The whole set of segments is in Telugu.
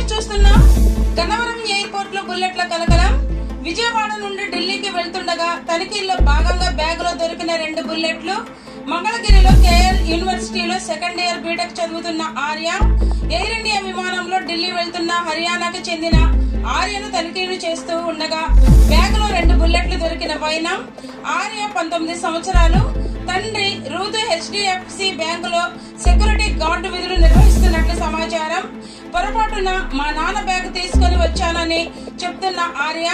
న్యూస్ చూస్తున్నాం. గన్నవరం ఎయిర్పోర్ట్లో బుల్లెట్ల కలకలం. విజయవాడ నుండి ఢిల్లీకి వెళ్తుండగా తనిఖీల్లో భాగంగా బ్యాగులో దొరికిన రెండు బుల్లెట్లు మంగళగిరిలో కేఎల్ యూనివర్సిటీలో సెకండ్ ఇయర్ బీటెక్ చదువుతున్న ఆర్య ఎయిర్ ఇండియా విమానంలో ఢిల్లీ వెళ్తున్న హర్యానాకు చెందిన ఆర్యను తనిఖీలు చేస్తూ ఉండగా బ్యాగులో రెండు బుల్లెట్లు దొరికిన వైనం ఆర్య పంతొమ్మిది సంవత్సరాలు తండ్రి రూతు హెచ్డిఎఫ్సి బ్యాంకులో సెక్యూరిటీ గార్డు విధులు నిర్వహించారు. చేసినట్లు సమాచారం పొరపాటున మా నాన్న బ్యాగ్ తీసుకొని వచ్చానని చెప్తున్న ఆర్య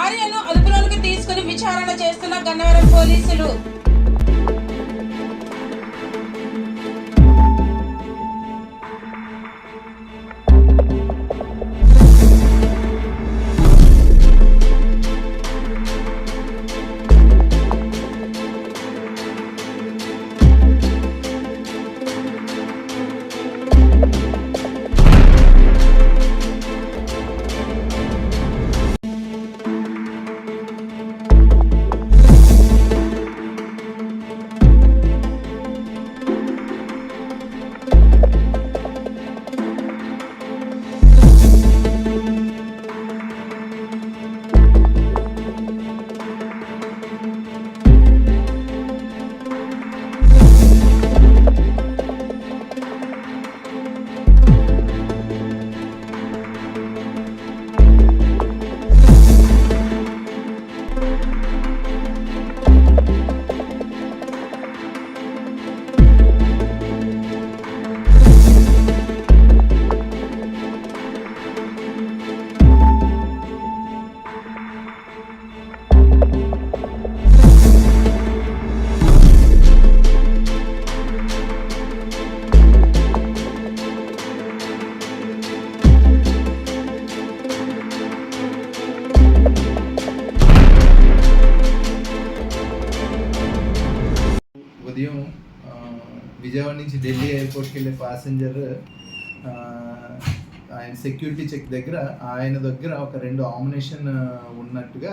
ఆర్యను అదుపులోనికి తీసుకుని విచారణ చేస్తున్న గన్నవరం పోలీసులు. ఉదయం విజయవాడ నుంచి ఢిల్లీ ఎయిర్పోర్ట్కి వెళ్ళే ప్యాసింజర్ ఆయన సెక్యూరిటీ చెక్ దగ్గర ఆయన దగ్గర ఒక రెండు ఆమినేషన్ ఉన్నట్టుగా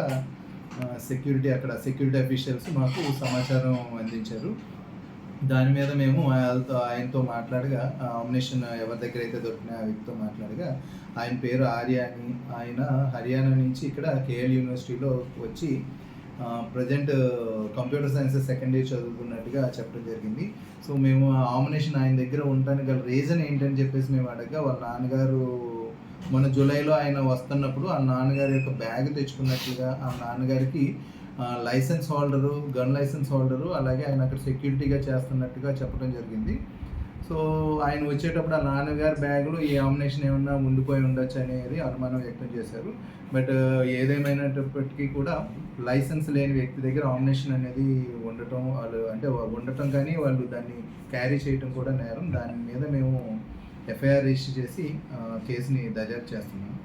సెక్యూరిటీ అక్కడ సెక్యూరిటీ అఫీషియల్స్ మాకు సమాచారం అందించారు. దాని మీద మేము ఆయనతో ఆయనతో మాట్లాడగా ఆమినేషన్ ఎవరి దగ్గర అయితే దొరికిన వ్యక్తితో మాట్లాడగా ఆయన పేరు ఆర్య అని ఆయన హర్యానా నుంచి ఇక్కడ కేఎల్ యూనివర్సిటీలో వచ్చి present computer sciences second year చదువుకున్నట్టుగా చెప్పడం జరిగింది. సో మేము ఆమినేషన్ ఆయన దగ్గర ఉండటానికి గల రీజన్ ఏంటని చెప్పేసి మేము అడగగా వాళ్ళ నాన్నగారు మన జూలైలో ఆయన వస్తున్నప్పుడు ఆ నాన్నగారి యొక్క బ్యాగ్ తెచ్చుకున్నట్లుగా ఆ నాన్నగారికి licence holder gun licence holder అలాగే ఆయన అక్కడ సెక్యూరిటీగా చేస్తున్నట్టుగా చెప్పడం జరిగింది. సో ఆయన వచ్చేటప్పుడు ఆ నాన్నగారి బ్యాగ్లో ఈ ఆమినేషన్ ఏమన్నా ఉండిపోయి ఉండొచ్చు అనేది అనుమానం వ్యక్తం చేశారు. బట్ ఏదేమైనప్పటికీ కూడా లైసెన్స్ లేని వ్యక్తి దగ్గర ఆమినేషన్ అనేది ఉండటం వాళ్ళు అంటే ఉండటం కానీ వాళ్ళు దాన్ని క్యారీ చేయటం కూడా నేరం. దాని మీద మేము ఎఫ్ఐఆర్ రిజిస్టర్ చేసి కేసుని దర్యాప్తు చేస్తున్నాం.